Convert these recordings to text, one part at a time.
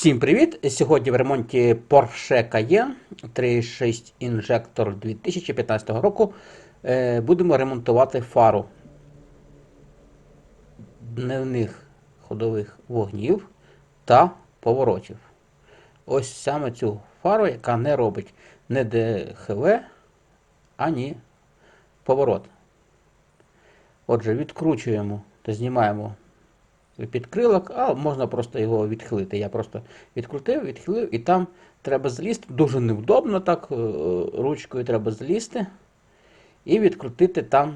Всім привіт! Сьогодні в ремонті Porsche Cayenne 3.6 інжектор 2015 року. Е, Будемо ремонтувати фару дневних ходових вогнів та поворотів. Ось саме цю фару, яка не робить не ДХВ, ані поворот. Отже, відкручуємо та знімаємо підкрилок, а можна просто його відхилити. Я просто відкрутив, відхилив, і там треба злізти. Дуже невдобно так, е, ручкою треба злізти і відкрутити там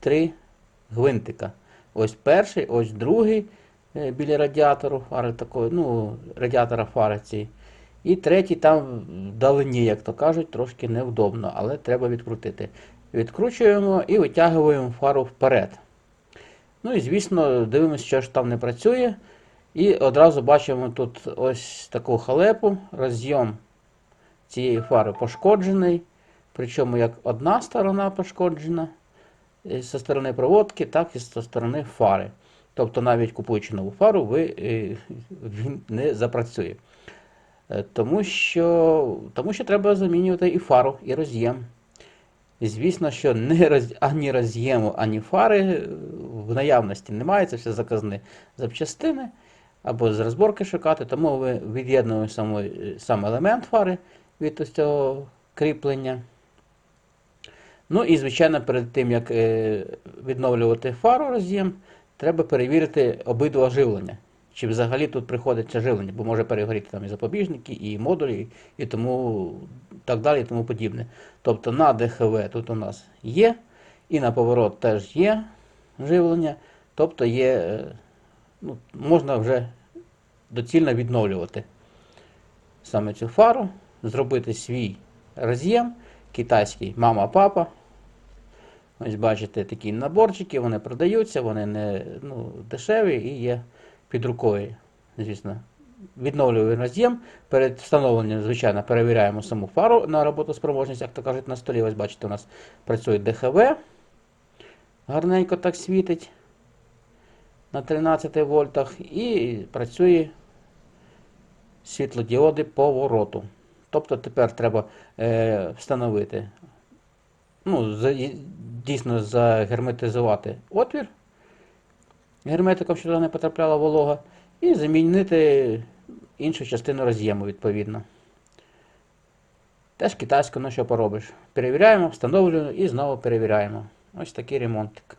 три гвинтика. Ось перший, ось другий е, біля радіатору фари такої, ну, радіатора фари цієї. І третій там вдалині, як то кажуть, трошки невдобно, але треба відкрутити. Відкручуємо і витягуємо фару вперед. Ну і звісно, дивимося, що ж там не працює. І одразу бачимо тут ось таку халепу, роз'єм цієї фари пошкоджений. Причому як одна сторона пошкоджена зі сторони проводки, так і зі сторони фари. Тобто навіть купуючи нову фару, ви, е, він не запрацює. Е, Тому що, тому що треба замінювати і фару, і роз'єм. Звісно, що не роз... ані роз'єму, ані фари в наявності немає, це все заказні запчастини або з розборки шукати, тому ви від'єднуємо сам, сам елемент фари від ось цього кріплення. Ну і, звичайно, перед тим, як е, відновлювати фару роз'єм, треба перевірити обидва живлення. Чи взагалі тут приходить живлення, бо може перегоріти там і запобіжники, і модулі, і тому так далі, і тому подібне. Тобто на ДХВ тут у нас є, і на поворот теж є живлення, тобто є, е, ну, можна вже доцільно відновлювати саме цю фару, зробити свій роз'єм, китайський мама-папа. Ось бачите, такі наборчики, вони продаються, вони не ну, дешеві і є під рукою, звісно. Відновлюємо роз'єм. Перед встановленням, звичайно, перевіряємо саму фару на роботоспроможність, як то кажуть, на столі. Ось бачите, у нас працює ДХВ. Гарненько так світить на 13 вольтах. І працює світлодіоди повороту. Тобто тепер треба е, встановити, ну, за, дійсно загерметизувати отвір герметиком, щоб не потрапляла волога, і замінити іншу частину роз'єму, відповідно. Теж китайську, ну що поробиш. Перевіряємо, встановлюємо і знову перевіряємо. Ось такий ремонтик.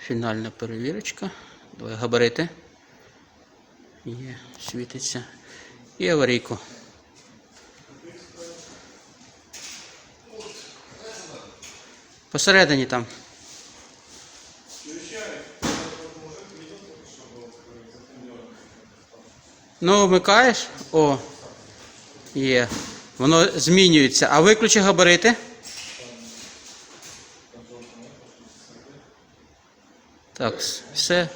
Фінальна перевірочка. Давай габарити. Є, світиться. І аварійку. Посередині там. Ну, вмикаєш? О, є. Воно змінюється. А виключи габарити. Так, все.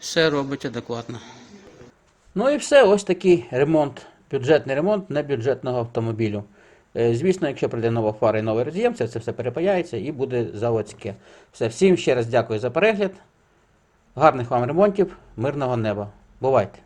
Все робить адекватно. Ну і все, ось такий ремонт. Бюджетний ремонт небюджетного автомобілю. Е, Звісно, якщо прийде нова фара і новий роз'єм, це, це все перепаяється і буде заводське. Все, всім ще раз дякую за перегляд. Гарних вам ремонтів, мирного неба. Бувайте!